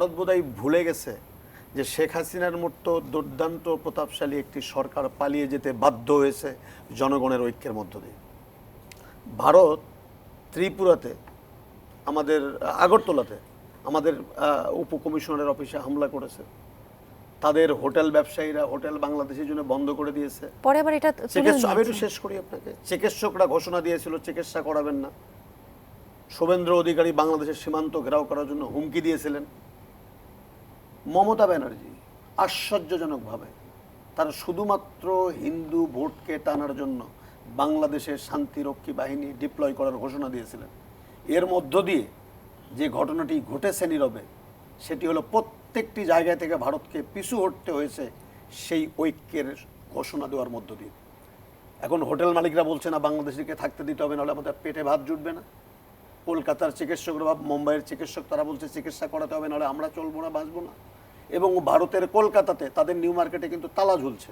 ভারত বোধহয় ভুলে গেছে যে শেখ হাসিনার মতো দুর্দান্ত প্রতাপশালী একটি সরকার পালিয়ে যেতে বাধ্য হয়েছে জনগণের ঐক্যের মধ্য দিয়ে। ভারত ত্রিপুরাতে আমাদের আগরতলাতে আমাদের উপকমিশনারের অফিসে হামলা করেছে। তাদের হোটেল ব্যবসায়ীরা হোটেল বাংলাদেশের জন্য বন্ধ করে দিয়েছে। পরে আবার এটা আমি একটু শেষ করি আপনাকে। চিকিৎসকরা ঘোষণা দিয়েছিল চিকিৎসা করাবেন না। শুভেন্দ্র অধিকারী বাংলাদেশের সীমান্ত ঘেরাও করার জন্য হুমকি দিয়েছিলেন। মমতা ব্যানার্জি আশ্চর্যজনকভাবে তারা শুধুমাত্র হিন্দু ভোটকে টানার জন্য বাংলাদেশের শান্তিরক্ষী বাহিনী ডিপ্লয় করার ঘোষণা দিয়েছিলেন। এর মধ্য দিয়ে যে ঘটনাটি ঘটেছে নীরবে, সেটি হলো প্রত্যেকটি জায়গা থেকে ভারতকে পিছু হটতে হয়েছে সেই ঐক্যের ঘোষণা দেওয়ার মধ্য দিয়ে। এখন হোটেল মালিকরা বলছে, না, বাংলাদেশিকে থাকতে দিতে হবে, নাহলে আমাদের পেটে ভাত জুটবে না। কলকাতার চিকিৎসকরা বা মুম্বাইয়ের চিকিৎসক, তারা বলছে চিকিৎসা করাতে হবে, নাহলে আমরা চলবো না, বাঁচবো না। এবং ভারতের কলকাতাতে তাদের নিউ মার্কেটে কিন্তু তালা ঝুলছে।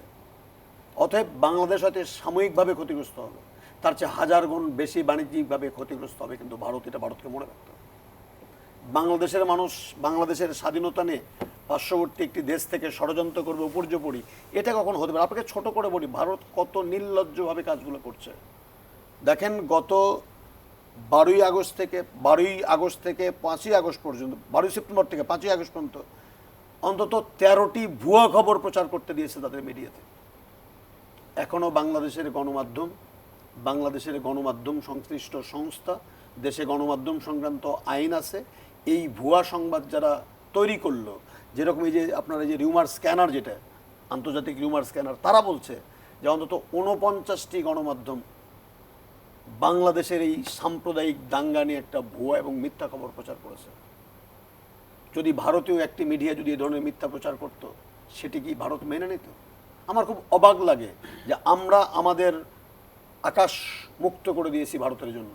অতএব বাংলাদেশ হয়তো সাময়িকভাবে ক্ষতিগ্রস্ত হবে। তার চেয়ে হাজার গুণ বেশি বাণিজ্যিকভাবে ক্ষতিগ্রস্ত হবে কিন্তু ভারত, এটা ভারতকে মনে রাখতে হবে। বাংলাদেশের মানুষ, বাংলাদেশের স্বাধীনতা নিয়ে পার্শ্ববর্তী একটি দেশ থেকে ষড়যন্ত্র করবে উপর্যপরি, এটা কখন হতে পারে? আপনাকে ছোট করে বলি, ভারত কত নির্লজ্জভাবে কাজগুলো করছে। দেখেন গত বারোই আগস্ট থেকে, বারোই আগস্ট থেকে পাঁচই আগস্ট পর্যন্ত, বারোই সেপ্টেম্বর থেকে পাঁচই আগস্ট পর্যন্ত অন্তত তেরোটি ভুয়া খবর প্রচার করতে দিয়েছে তাদের মিডিয়াতে। এখনও বাংলাদেশের গণমাধ্যম বাংলাদেশের গণমাধ্যম সংশ্লিষ্ট সংস্থা, দেশে গণমাধ্যম সংক্রান্ত আইন আছে। এই ভুয়া সংবাদ যারা তৈরি করল, যেরকম এই যে আপনার এই যে রিউমার স্ক্যানার যেটা, আন্তর্জাতিক রিউমার স্ক্যানার, তারা বলছে যে অন্তত উনপঞ্চাশটি গণমাধ্যম বাংলাদেশের এই সাম্প্রদায়িক দাঙ্গা নিয়ে একটা ভুয়া এবং মিথ্যা খবর প্রচার করেছে। যদি ভারতীয় একটি মিডিয়া যদি এ ধরনের মিথ্যা প্রচার করত, সেটি কি ভারত মেনে নিত? আমার খুব অবাক লাগে যে আমরা আমাদের আকাশ মুক্ত করে দিয়েছি ভারতের জন্য।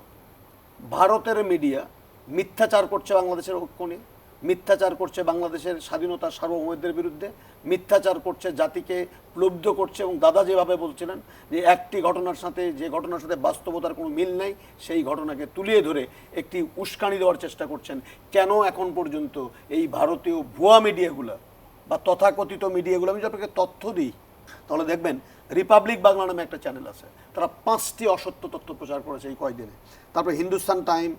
ভারতের মিডিয়া মিথ্যাচার করছে বাংলাদেশের ঐক্য নিয়ে। মিথ্যাচার করছে বাংলাদেশের স্বাধীনতা সার্বভৌমদের বিরুদ্ধে, মিথ্যাচার করছে জাতিকে প্লুব্ধ করছে এবং দাদা যেভাবে বলছিলেন যে একটি ঘটনার সাথে, যে ঘটনার সাথে বাস্তবতার কোনো মিল নেই, সেই ঘটনাকে তুলিয়ে ধরে একটি উস্কানি দেওয়ার চেষ্টা করছেন। কেন এখন পর্যন্ত এই ভারতীয় ভুয়া মিডিয়াগুলো বা তথাকথিত মিডিয়াগুলো, আমি আপনাকে তথ্য দিই, তাহলে দেখবেন রিপাবলিক বাংলা নামে একটা চ্যানেল আছে। তারা পাঁচটি অসত্য তথ্য প্রচার করেছে এই কয়েকদিনে তারপরে Hindustan time,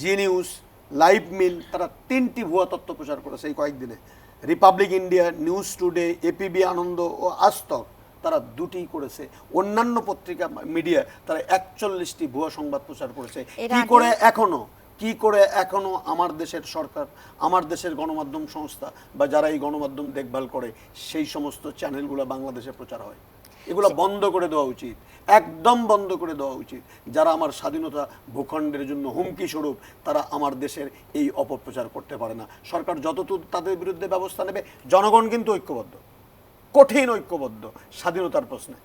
Zee news live মিল তারা তিনটি ভুয়া তথ্য প্রচার করেছে এই কয়েকদিনে। Republic India news today ABP Ananda ও আজতক তারা দুটি করেছে। অন্যান্য পত্রিকা মিডিয়া তারা একচল্লিশটি ভুয়া সংবাদ প্রচার করেছে। কি করে এখনও? কি করে এখনও আমার দেশের সরকার আমার দেশের গণমাধ্যম সংস্থা বা যারা এই গণমাধ্যম দেখভাল করে সেই সমস্ত চ্যানেলগুলো বাংলাদেশে প্রচার হয়? এগুলো বন্ধ করে দেওয়া উচিত। একদম বন্ধ করে দেওয়া উচিত। যারা আমার স্বাধীনতা ভূখণ্ডের জন্য হুমকি স্বরূপ, তারা আমার দেশের এই অপপ্রচার করতে পারে না। সরকার যত তাদের বিরুদ্ধে ব্যবস্থা নেবে, জনগণ কিন্তু ঐক্যবদ্ধ। কঠিন ঐক্যবদ্ধ স্বাধীনতার প্রশ্নে।